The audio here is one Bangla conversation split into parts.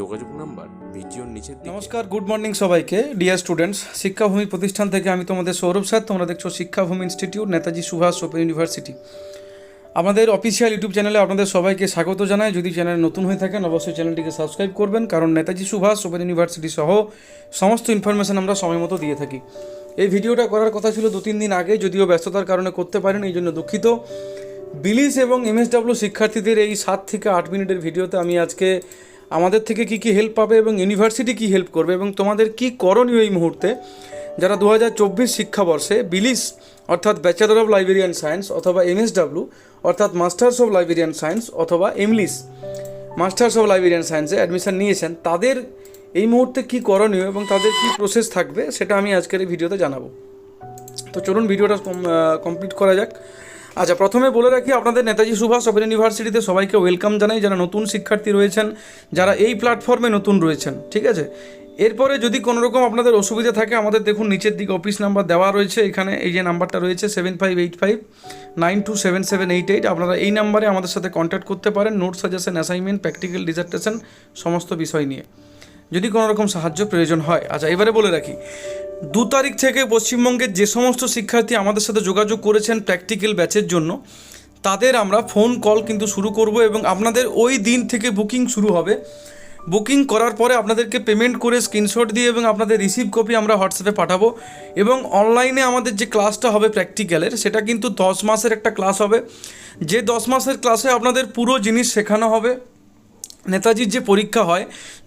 যোগাযোগ নাম্বার, ভিডিওর দিকে। নমস্কার, গুড মর্নিং সবাইকে। ডিয়ার স্টুডেন্টস শিক্ষাভূমি প্রতিষ্ঠান থেকে আমি তোমাদের সৌরভ স্যার, তোমরা দেখছ Shikshabhumi institute, Netaji Subhas open university. আমাদের অফিসিয়াল ইউটিউব চ্যানেলে আপনাদের সবাইকে স্বাগত জানাই। যদি চ্যানেল নতুন হয়ে থাকেন, অবশ্যই চ্যানেলটিকে সাবস্ক্রাইব করবেন, কারণ নেতাজি সুভাষ ওপেন ইউনিভার্সিটি সহ সমস্ত ইনফরমেশন আমরা সময় মতো দিয়ে থাকি। এই ভিডিওটা করার কথা ছিল দু তিন দিন আগে, যদিও ব্যস্ততার কারণে করতে পারেন, এই জন্য দুঃখিত। বিলিস এবং এমএসডাব্লিউ শিক্ষার্থীদের এই সাত থেকে আট মিনিটের ভিডিওতে আমি আজকে আমাদের থেকে কি কি হেল্প পাবে এবং ইউনিভার্সিটি কি হেল্প করবে এবং তোমাদের কি করণীয় এই মুহূর্তে? যারা দু হাজার চব্বিশ শিক্ষাবর্ষে বিলিস অর্থাৎ ব্যাচেলর অফ লাইব্রেরিয়ান সায়েন্স অথবা এমএসডাব্লিউ অর্থাৎ মাস্টার্স অফ লাইব্রেরিয়ান সায়েন্স অথবা এমলিস মাস্টার্স অফ লাইব্রেরিয়ান সায়েন্সে অ্যাডমিশন নিয়েছেন, তাদের এই মুহূর্তে কি করণীয় এবং তাদের কি প্রসেস থাকবে, সেটা আমি আজকের এই ভিডিওতে জানাব। তো চলুন ভিডিওটা কমপ্লিট করা যাক। আচ্ছা প্রথমে বলে রাখি, আপনাদের নেতাজি সুভাষ ওপেন ইউনিভার্সিটিতে সবাইকে ওয়েলকাম জানাই যারা নতুন শিক্ষার্থী রয়েছেন, যারা এই প্ল্যাটফর্মে নতুন রয়েছেন, ঠিক আছে? এরপরে যদি কোনো রকম আপনাদের অসুবিধা থাকে, আমাদের দেখুন নিচের দিকে অফিস নাম্বার দেওয়া রয়েছে, এখানে এই যে নাম্বারটা রয়েছে seven five eight five nine two seven seven eight eight আপনারা এই নাম্বারে আমাদের সাথে কন্ট্যাক্ট করতে পারেন note suggestion assignment practical dissertation সমস্ত বিষয় নিয়ে। যদি কোনো রকম সাহায্য প্রয়োজন হয় আচ্ছা এবারে বলে রাখি। দু তারিখ থেকে পশ্চিমবঙ্গের যে সমস্ত শিক্ষার্থী আমাদের সাথে যোগাযোগ করেছেন প্র্যাকটিক্যাল ব্যাচের জন্য, তাদের আমরা ফোন কল কিন্তু শুরু করব এবং আপনাদের ওই দিন থেকে বুকিং শুরু হবে। বুকিং করার পরে আপনাদেরকে পেমেন্ট করে স্ক্রিনশট দিয়ে এবং আপনাদের রিসিভ কপি আমরা হোয়াটসঅ্যাপে পাঠাবো এবং অনলাইনে আমাদের যে ক্লাসটা হবে প্র্যাকটিক্যালের, সেটা কিন্তু দশ মাসের একটা ক্লাস হবে। যে দশ মাসের ক্লাসে আপনাদের পুরো জিনিস শেখানো হবে। নেতাজির যে পরীক্ষা হয়,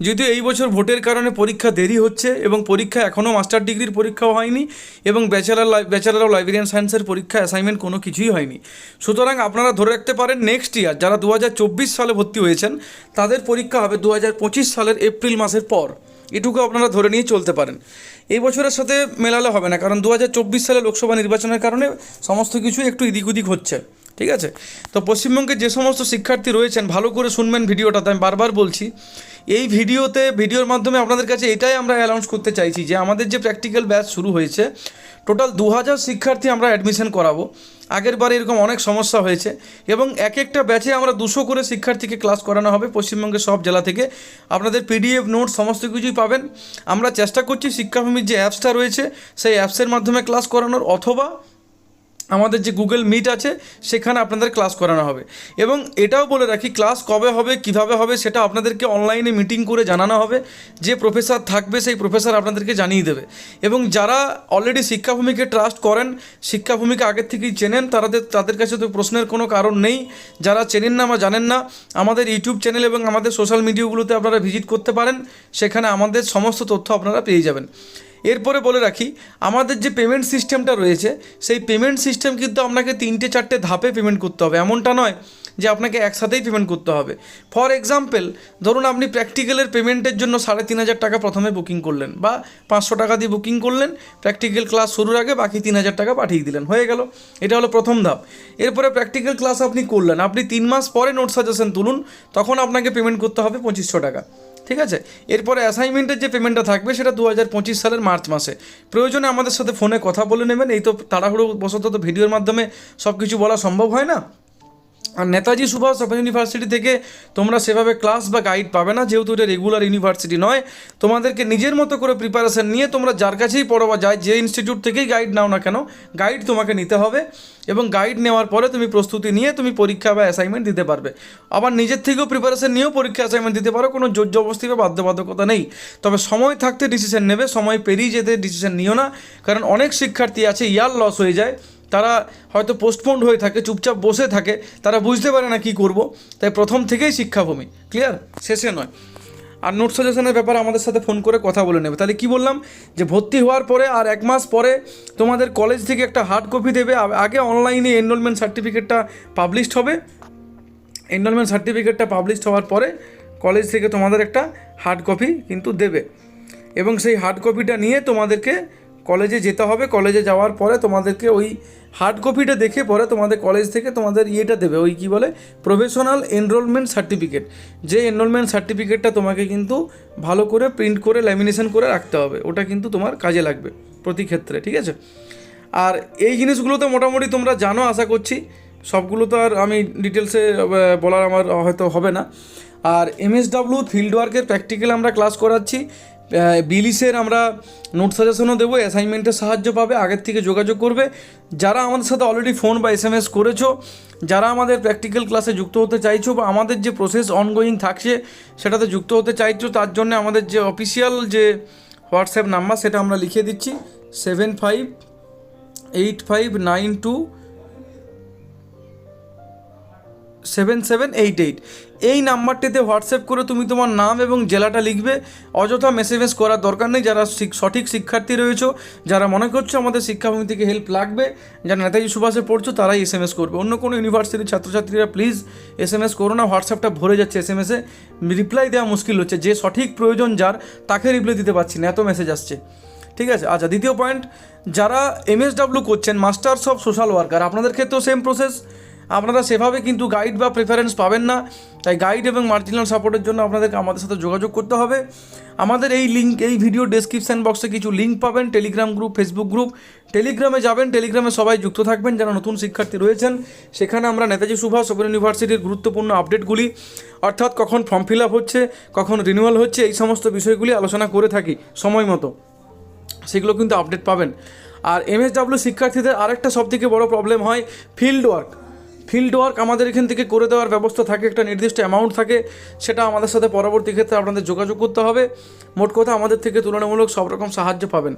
যদিও এই বছর ভোটের কারণে পরীক্ষা দেরি হচ্ছে এবং পরীক্ষা এখনও মাস্টার ডিগ্রির পরীক্ষাও হয়নি এবং ব্যাচেলার ব্যাচেলার অফ লাইব্রেরিয়ান সায়েন্সের পরীক্ষা অ্যাসাইনমেন্ট কোনো কিছুই হয়নি। সুতরাং আপনারা ধরে রাখতে পারেন নেক্সট ইয়ার যারা দু হাজার চব্বিশ সালে ভর্তি হয়েছেন, তাদের পরীক্ষা হবে দু হাজার পঁচিশ সালের এপ্রিল মাসের পর। এটুকু আপনারা ধরে নিয়ে চলতে পারেন। এই বছরের সাথে মেলালে হবে না, কারণ দু হাজার চব্বিশ সালে লোকসভা নির্বাচনের কারণে সমস্ত কিছু একটু ওদিক হচ্ছে। ঠিক আছে? তো পশ্চিমবঙ্গের যে সমস্ত শিক্ষার্থী রয়েছেন, ভালো করে শুনবেন ভিডিওটাতে, আমি বারবার বলছি, এই ভিডিওতে, ভিডিওর মাধ্যমে আপনাদের কাছে এটাই আমরা অ্যানাউন্স করতে চাইছি যে আমাদের যে প্র্যাকটিক্যাল ব্যাচ শুরু হয়েছে টোটাল দু হাজার শিক্ষার্থী আমরা অ্যাডমিশন করাবো। আগের বারে এরকম অনেক সমস্যা হয়েছে এবং এক একটা ব্যাচে আমরা দুশো করে শিক্ষার্থীকে ক্লাস করানো হবে পশ্চিমবঙ্গের সব জেলা থেকে। আপনাদের পিডিএফ নোট সমস্ত কিছুই পাবেন। আমরা চেষ্টা করছি শিক্ষাভূমির যে অ্যাপসটা রয়েছে, সেই অ্যাপসের মাধ্যমে ক্লাস করানোর, অথবা আমাদের যে গুগল মিট আছে, সেখানে আপনাদের ক্লাস করানো হবে। এবং এটাও বলে রাখি ক্লাস কবে হবে, কীভাবে হবে, সেটা আপনাদেরকে অনলাইনে মিটিং করে জানানো হবে। যে প্রফেসর থাকবে, সেই প্রফেসর আপনাদেরকে জানিয়ে দেবে। এবং যারা অলরেডি শিক্ষাভূমিকে ট্রাস্ট করেন, শিক্ষাভূমিকে আগের থেকেই চেনেন তাদের তাদের কাছে তো প্রশ্নের কোনো কারণ নেই। যারা চেনেন না বা জানেন না, আমাদের ইউটিউব চ্যানেল এবং আমাদের সোশ্যাল মিডিয়াগুলোতে আপনারা ভিজিট করতে পারেন। সেখানে আমাদের সমস্ত তথ্য আপনারা পেয়ে যাবেন। এরপরে বলে রাখি, আমাদের যে পেমেন্ট সিস্টেমটা রয়েছে, সেই পেমেন্ট সিস্টেম কিন্তু আপনাকে তিনটে চারটে ধাপে পেমেন্ট করতে হবে। এমনটা নয় যে আপনাকে একসাথেই পেমেন্ট করতে হবে। ফর এক্সাম্পল ধরুন আপনি প্র্যাকটিক্যালের পেমেন্টের জন্য সাড়ে তিন হাজার টাকা প্রথমে বুকিং করলেন বা পাঁচশো টাকা দিয়ে বুকিং করলেন প্র্যাকটিক্যাল ক্লাস শুরুর আগে বাকি তিন হাজার টাকা পাঠিয়ে দিলেন। হয়ে গেল। এটা হলো প্রথম ধাপ। এরপরে প্র্যাকটিক্যাল ক্লাস আপনি করলেন। আপনি তিন মাস পরে নোট সাজেশন তুলুন, তখন আপনাকে পেমেন্ট করতে হবে পঁচিশশো টাকা। ঠিক আছে? এরপরে অ্যাসাইনমেন্টের যে পেমেন্টটা থাকবে, সেটা দু হাজার পঁচিশ সালের মার্চ মাসে। প্রয়োজনে আমাদের সাথে ফোনে কথা বলে নেবেন। এই তো তাড়াহুড়ো বশত তো ভিডিওর মাধ্যমে সব কিছু বলা সম্ভব হয় না? আর নেতাজি সুভাষ ওপেন ইউনিভার্সিটি থেকে তোমরা সেভাবে ক্লাস বা গাইড পাবে না, যেহেতু এটা রেগুলার ইউনিভার্সিটি নয়। তোমাদেরকে নিজের মতো করে প্রিপারেশন নিয়ে তোমরা যার কাছেই পড়বা যায়, যে ইনস্টিটিউট থেকেই গাইড নাও না কেন গাইড তোমাকে নিতে হবে এবং গাইড নেওয়ার পরে তুমি প্রস্তুতি নিয়ে তুমি পরীক্ষা বা অ্যাসাইনমেন্ট দিতে পারবে। আবার নিজের থেকেও প্রিপারেশান নিয়েও পরীক্ষা অ্যাসাইনমেন্ট দিতে পারো, কোনো জোর জবস্তি বা বাধ্যবাধকতা নেই। তবে সময় থাকতে ডিসিশন নেবে, সময় পেরিয়ে যেতে ডিসিশন নিও না, কারণ অনেক শিক্ষার্থী আছে, ইয়ার লস হয়ে যায়। তারা হয়তো পোস্টপোন্ড হয়ে থাকে, চুপচাপ বসে থাকে, তারা বুঝতে পারে না কি করব। তাই প্রথম থেকেই শিক্ষাভূমি ক্লিয়ার শেষে নয়। আর নোট সাজেশনের ব্যাপারে আমাদের সাথে ফোন করে কথা বলে নেবে। তাহলে কি বললাম? যে ভর্তি হওয়ার পরে আর এক মাস পরে তোমাদের কলেজ থেকে একটা হার্ড কপি দেবে। আগে অনলাইনে এনরোলমেন্ট সার্টিফিকেটটা পাবলিশড হবে। এনরোলমেন্ট সার্টিফিকেটটা পাবলিশড হওয়ার পরে কলেজ থেকে তোমাদের একটা হার্ড কপি কিন্তু দেবে। এবং সেই হার্ড কপিটা নিয়ে তোমাদেরকে কলেজে যেতে হবে, কলেজে যাওয়ার পরে তোমাদেরকে ওই হার্ড কপিটা দেখে পরে তোমাদের কলেজ থেকে তোমাদের ইয়েটা দেবে, ওই কী বলে প্রফেশনাল এনরোলমেন্ট সার্টিফিকেট যে এনরোলমেন্ট সার্টিফিকেটটা তোমাকে কিন্তু ভালো করে প্রিন্ট করে ল্যামিনেশন করে রাখতে হবে, ওটা কিন্তু তোমার কাজে লাগবে প্রতি ক্ষেত্রে, ঠিক আছে? আর এই জিনিসগুলো তো মোটামুটি তোমরা জানো, আশা করছি। সবগুলো তো আর আমি ডিটেলসে বলার আমার হয়তো হবে না। আর এমএসডাব্লিউ ফিল্ড ওয়ার্কের প্র্যাকটিক্যাল আমরা ক্লাস করাচ্ছি। বিলিসের আমরা নোট সাজেশনও দেবো অ্যাসাইনমেন্টের সাহায্য পাবে, আগের থেকে যোগাযোগ করবে। যারা আমাদের সাথে অলরেডি ফোন বা এস এম এস করেছ, যারা আমাদের প্র্যাকটিক্যাল ক্লাসে যুক্ত হতে চাইছো বা আমাদের যে প্রসেস অনগোয়িং থাকছে, সেটাতে যুক্ত হতে চাইছো, তার জন্য আমাদের যে অফিসিয়াল যে হোয়াটসঅ্যাপ নাম্বার সেটা আমরা লিখে দিচ্ছি seven five eight five nine two seven seven eight eight এই নাম্বারটিতে হোয়াটসঅ্যাপ করে তুমি তোমার নাম এবং জেলাটা লিখবে, অযথা মেসেজ করার দরকার নেই। যারা সঠিক শিক্ষার্থী রয়েছো, যারা মনে করছ আমাদের শিক্ষাভূমি থেকে হেল্প লাগবে, যারা নেতাজি সুভাষে পড়ছো, তারাই এস এম এস করবে। অন্য কোনো ইউনিভার্সিটির ছাত্রছাত্রীরা প্লিজ এস এম এস করো না, হোয়াটসঅ্যাপটা ভরে যাচ্ছে এস এম এসে রিপ্লাই দেওয়া মুশকিল হচ্ছে। যে সঠিক প্রয়োজন যার, তাকে রিপ্লাই দিতে পারছি না, এত মেসেজ আসছে। ঠিক আছে? আচ্ছা দ্বিতীয় পয়েন্ট যারা এম এস এমএসডাব্লিউ করছেন মাস্টার্স অফ সোশ্যাল ওয়ার্কার আপনাদের ক্ষেত্রেও সেম প্রসেস আপনারা সেভাবে কিন্তু গাইড বা প্রেফারেন্স পাবেন না। তাই গাইড এবং মার্জিনাল সাপোর্টের জন্য আপনাদেরকে আমাদের সাথে যোগাযোগ করতে হবে। আমাদের এই লিঙ্ক এই ভিডিও ডেসক্রিপশন বক্সে কিছু লিঙ্ক পাবেন টেলিগ্রাম গ্রুপ ফেসবুক গ্রুপ টেলিগ্রামে যাবেন টেলিগ্রামে সবাই যুক্ত থাকবেন, যারা নতুন শিক্ষার্থী রয়েছেন। সেখানে আমরা নেতাজি সুভাষ ওপেন ইউনিভার্সিটির গুরুত্বপূর্ণ আপডেটগুলি অর্থাৎ কখন ফর্ম ফিল আপ হচ্ছে, কখন রিনিউয়াল হচ্ছে, এই সমস্ত বিষয়গুলি আলোচনা করে থাকি সময় মতো। সেগুলো কিন্তু আপডেট পাবেন। আর এমএসডাব্লিউ শিক্ষার্থীদের আরেকটা সবথেকে বড় প্রবলেম হয় ফিল্ড ওয়ার্ক ফিল্ড ওয়ার্ক আমাদের এখান থেকে করে দেওয়ার ব্যবস্থা থাকে, একটা নির্দিষ্ট অ্যামাউন্ট থাকে, সেটা আমাদের সাথে পরবর্তী ক্ষেত্রে আপনাদের যোগাযোগ করতে হবে। মোট কথা আমাদের থেকে তুলনামূলক সব রকম সাহায্য পাবেন।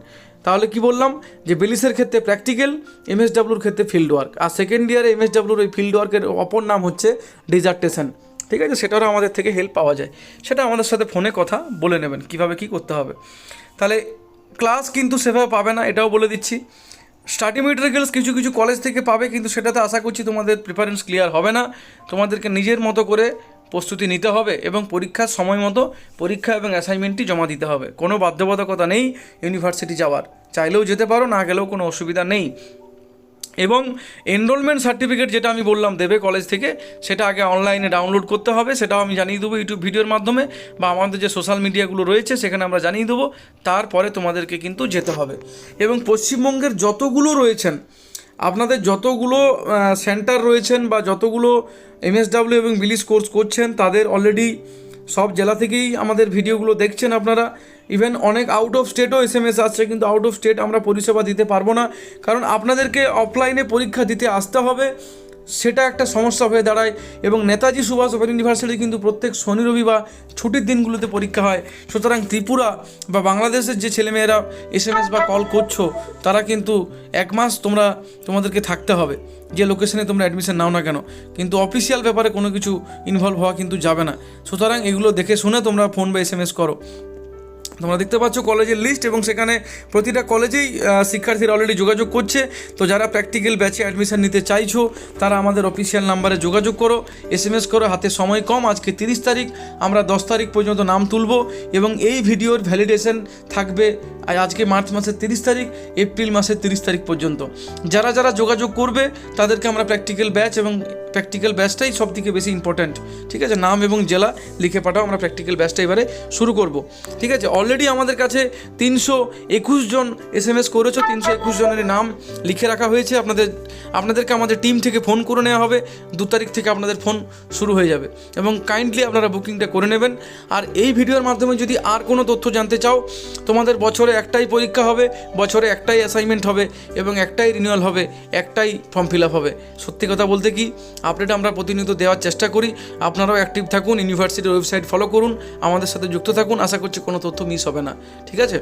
তাহলে কি বললাম? যে বেলিসের ক্ষেত্রে প্র্যাকটিক্যাল এমএসডাব্লিউর ক্ষেত্রে ফিল্ড ওয়ার্ক আর সেকেন্ড ইয়ারে এমএসডাব্লিউর ওই ফিল্ড ওয়ার্কের অপর নাম হচ্ছে ডিজার্টেশন ঠিক আছে? সেটারও আমাদের থেকে হেল্প পাওয়া যায়। সেটা আমাদের সাথে ফোনে কথা বলে নেবেন, কীভাবে কি করতে হবে। তাহলে ক্লাস কিন্তু সেভাবে পাবে না, এটাও বলে দিচ্ছি। স্টাডি মেটেরিয়ালস কিছু কিছু কলেজ থেকে পাবে, কিন্তু সেটাতে আশা করছি তোমাদের প্রিফারেন্স ক্লিয়ার হবে না। তোমাদেরকে নিজের মতো করে প্রস্তুতি নিতে হবে এবং পরীক্ষার সময় মতো পরীক্ষা এবং অ্যাসাইনমেন্টটি জমা দিতে হবে। কোনো বাধ্যবাধকতা নেই ইউনিভার্সিটি যাওয়ার। চাইলেও যেতে পারো, না গেলেও কোনো অসুবিধা নেই। এবং এনরোলমেন্ট সার্টিফিকেট যেটা আমি বললাম দেবে কলেজ থেকে, সেটা আগে অনলাইনে ডাউনলোড করতে হবে, সেটাও আমি জানিয়ে দেবো ইউটিউব ভিডিওর মাধ্যমে বা আমাদের যে সোশ্যাল মিডিয়াগুলো রয়েছে সেখানে আমরা জানিয়ে দেবো, তারপরে তোমাদেরকে কিন্তু যেতে হবে। এবং পশ্চিমবঙ্গের যতগুলো রয়েছেন, আপনাদের যতগুলো সেন্টার রয়েছেন বা যতগুলো এমএসডাব্লিউ এবং বিলিস কোর্স করছেন, তাদের অলরেডি সব জেলা থেকেই আমাদের ভিডিওগুলো দেখছেন আপনারা। ইভেন অনেক আউট অফ স্টেটও এস এম এস আসছে, কিন্তু আউট অফ স্টেট আমরা পরিষেবা দিতে পারব না। কারণ আপনাদেরকে অফলাইনে পরীক্ষা দিতে আসতে হবে। সেটা একটা সমস্যা হয়ে দাঁড়ায় এবং নেতাজি সুভাষ ওপেন ইউনিভার্সিটি কিন্তু প্রত্যেক শনি রবি বা ছুটির দিনগুলোতে পরীক্ষা হয়। সুতরাং ত্রিপুরা বা বাংলাদেশের যে ছেলেমেয়েরা এস এম এস বা কল করছ, তারা কিন্তু এক মাস তোমরা, তোমাদেরকে থাকতে হবে। যে লোকেশনে তোমরা অ্যাডমিশন নাও না কেন। কিন্তু অফিসিয়াল ব্যাপারে কোনো কিছু ইনভলভ হওয়া কিন্তু যাবে না। সুতরাং এগুলো দেখে শুনে তোমরা ফোন বা এস এম এস করো। তোমরা দেখতে পাচ্ছ কলেজের লিস্ট এবং সেখানে প্রতিটা কলেজেই শিক্ষার্থীরা অলরেডি যোগাযোগ করছে। তো যারা প্র্যাকটিক্যাল ব্যাচে অ্যাডমিশান নিতে চাইছো, তারা আমাদের অফিসিয়াল নাম্বারে যোগাযোগ করো এস এম এস করো, হাতে সময় কম, আজকে তিরিশ তারিখ, আমরা দশ তারিখ পর্যন্ত নাম তুলব এবং এই ভিডিওর ভ্যালিডেশন থাকবে আজকে মার্চ মাসের তিরিশ তারিখ, এপ্রিল মাসের তিরিশ তারিখ পর্যন্ত। যারা যারা যোগাযোগ করবে, তাদেরকে আমরা প্র্যাকটিক্যাল ব্যাচ এবং প্র্যাকটিক্যাল ব্যাচটাই সব থেকে বেশি ইম্পর্ট্যান্ট ঠিক আছে? নাম এবং জেলা লিখে পাঠাও, আমরা প্র্যাকটিক্যাল ব্যাচটা এবারে শুরু করব। ঠিক আছে? অলরেডি আমাদের কাছে তিনশো একুশ জন এস এম এস করেছ, তিনশো একুশ জনের নাম লিখে রাখা হয়েছে। আপনাদের, আপনাদেরকে আমাদের টিম থেকে ফোন করে নেওয়া হবে। দু তারিখ থেকে আপনাদের ফোন শুরু হয়ে যাবে। এবং কাইন্ডলি আপনারা বুকিংটা করে নেবেন। আর এই ভিডিওর মাধ্যমে যদি আর কোনো তথ্য জানতে চাও, তোমাদের বছরে একটাই পরীক্ষা হবে, বছরে একটাই অ্যাসাইনমেন্ট হবে, এবং একটাই রিনিউয়াল হবে, একটাই ফর্ম ফিল আপ হবে। সত্যি কথা বলতে কি আপডেট আমরা প্রতিনিয়ত দেওয়ার চেষ্টা করি। আপনারাও অ্যাক্টিভ থাকুন ইউনিভার্সিটির ওয়েবসাইট ফলো করুন, আমাদের সাথে যুক্ত থাকুন। আশা করছি কোনো তথ্য মিস হবে না। ঠিক আছে?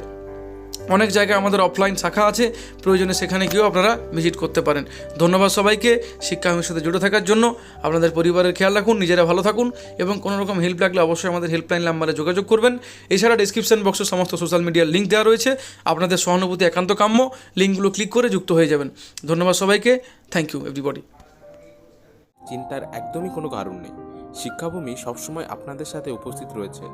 অনেক জায়গায় আমাদের অফলাইন শাখা আছে। প্রয়োজনে সেখানে গিয়েও আপনারা ভিজিট করতে পারেন। ধন্যবাদ সবাইকে শিক্ষাভূমির সাথে জুড়ে থাকার জন্য। আপনাদের পরিবারের খেয়াল রাখুন, নিজেরা ভালো থাকুন এবং কোনো রকম হেল্প লাগলে অবশ্যই আমাদের হেল্পলাইন নাম্বারে যোগাযোগ করবেন। এছাড়া ডিসক্রিপশন বক্সে সমস্ত সোশ্যাল মিডিয়ার লিঙ্ক দেওয়া রয়েছে। আপনাদের সহানুভূতি একান্ত কাম্য। লিঙ্কগুলো ক্লিক করে যুক্ত হয়ে যাবেন। ধন্যবাদ সবাইকে। থ্যাংক ইউ এভরিবডি চিন্তার একদমই কোনো কারণ নেই। শিক্ষাভূমি সবসময় আপনাদের সাথে উপস্থিত রয়েছে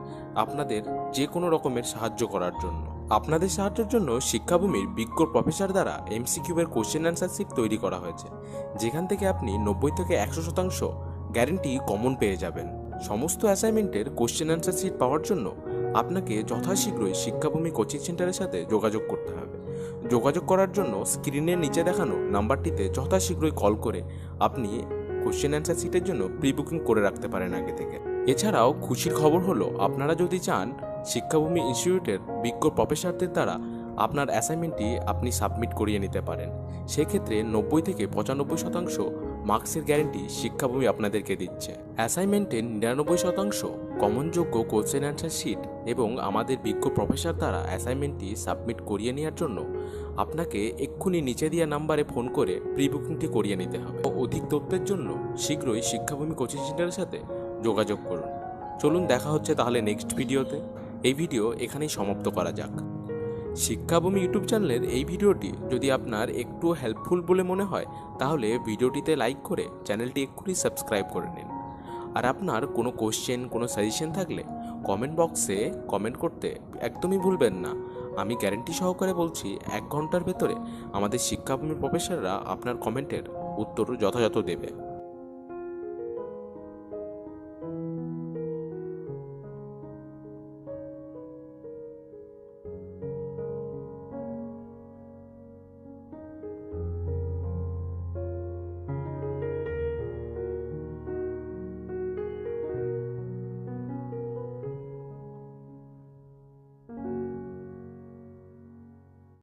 আপনাদের যে কোনো রকমের সাহায্য করার জন্য। আপনাদের সাহায্যের জন্য শিক্ষাভূমির বিজ্ঞ প্রফেসর দ্বারা এমসিকিউবের কোশ্চেন অ্যান্সার শিট তৈরি করা হয়েছে, যেখান থেকে আপনি নব্বই থেকে একশো শতাংশ গ্যারেন্টি কমন পেয়ে যাবেন। সমস্ত অ্যাসাইনমেন্টের কোশ্চেন অ্যান্সার শিট পাওয়ার জন্য আপনাকে যথাশীঘ্রই শিক্ষাভূমি কোচিং সেন্টারের সাথে যোগাযোগ করতে হবে। যোগাযোগ করার জন্য স্ক্রিনের নিচে দেখানো নাম্বারটিতে যথাশীঘ্রই কল করে আপনি কোশ্চেন অ্যান্সার সিটের জন্য প্রি বুকিং করে রাখতে পারেন আগে থেকে। এছাড়াও খুশির খবর হলো, আপনারা যদি চান, শিক্ষাভূমি ইনস্টিটিউটের বিজ্ঞ প্রফেসরদের দ্বারা আপনার অ্যাসাইনমেন্টটি আপনি সাবমিট করিয়ে নিতে পারেন। সেক্ষেত্রে নব্বই থেকে পঁচানব্বই শতাংশ মার্কসের গ্যারেন্টি শিক্ষাভূমি আপনাদেরকে দিচ্ছে। অ্যাসাইনমেন্টের নিরানব্বই শতাংশ কমনযোগ্য কোশ্চেন অ্যান্সার শিট এবং আমাদের বিজ্ঞ প্রফেসর দ্বারা অ্যাসাইনমেন্টটি সাবমিট করিয়ে নেওয়ার জন্য আপনাকে এক্ষুনি নিচে দেওয়া নাম্বারে ফোন করে প্রি বুকিংটি করিয়ে নিতে হবে। অধিক তথ্যের জন্য শীঘ্রই শিক্ষাভূমি কোচিং সেন্টারের সাথে যোগাযোগ করুন। চলুন দেখা হচ্ছে তাহলে নেক্সট ভিডিওতে। এই ভিডিও এখানেই সমাপ্ত করা যাক। শিক্ষাভূমি ইউটিউব চ্যানেলের এই ভিডিওটি যদি আপনার একটু হেল্পফুল বলে মনে হয়, তাহলে ভিডিওটিতে লাইক করে চ্যানেলটি এক্ষুনি সাবস্ক্রাইব করে নিন। আর আপনার কোনো কোশ্চেন কোনো সাজেশন থাকলে কমেন্ট বক্সে কমেন্ট করতে একদমই ভুলবেন না। আমি গ্যারেন্টি সহকারে বলছি, এক ঘণ্টার ভেতরে আমাদের শিক্ষাভূমি প্রফেসররা আপনার কমেন্টের উত্তর যথাযথ দেবে।